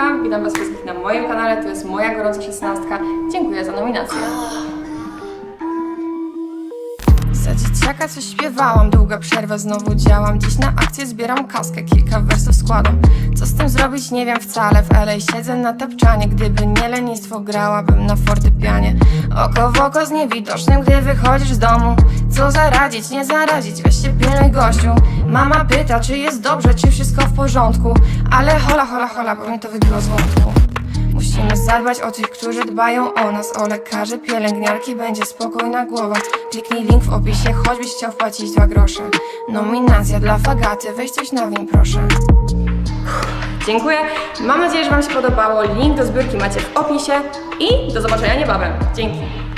Monika, witam Was wszystkich na moim kanale, to jest moja gorąca szesnastka. Dziękuję za nominację. Za dzieciaka coś śpiewałam, długa przerwa, znowu działam. Dziś na akcję zbieram kaskę, kilka wersów składam. Co z tym zrobić? Nie wiem wcale, w LA siedzę na tapczanie. Gdyby nie lenistwo, grałabym na fortepianie. Oko w oko z niewidocznym, gdy wychodzisz z domu Co zaradzić, nie zaradzić, weź się pilnuj gościu. Mama pyta, czy jest dobrze, czy wszystko w porządku. Ale hola, hola, hola, bo mnie to wybiło z wątku. Musimy zadbać o tych, którzy dbają o nas. O lekarzy, pielęgniarki, będzie spokojna głowa. Kliknij link w opisie, choćbyś chciał wpłacić dwa grosze. Nominacja dla Fagaty, weź coś na win proszę. Dziękuję, mam nadzieję, że Wam się podobało. Link do zbiórki macie w opisie I do zobaczenia niebawem, dzięki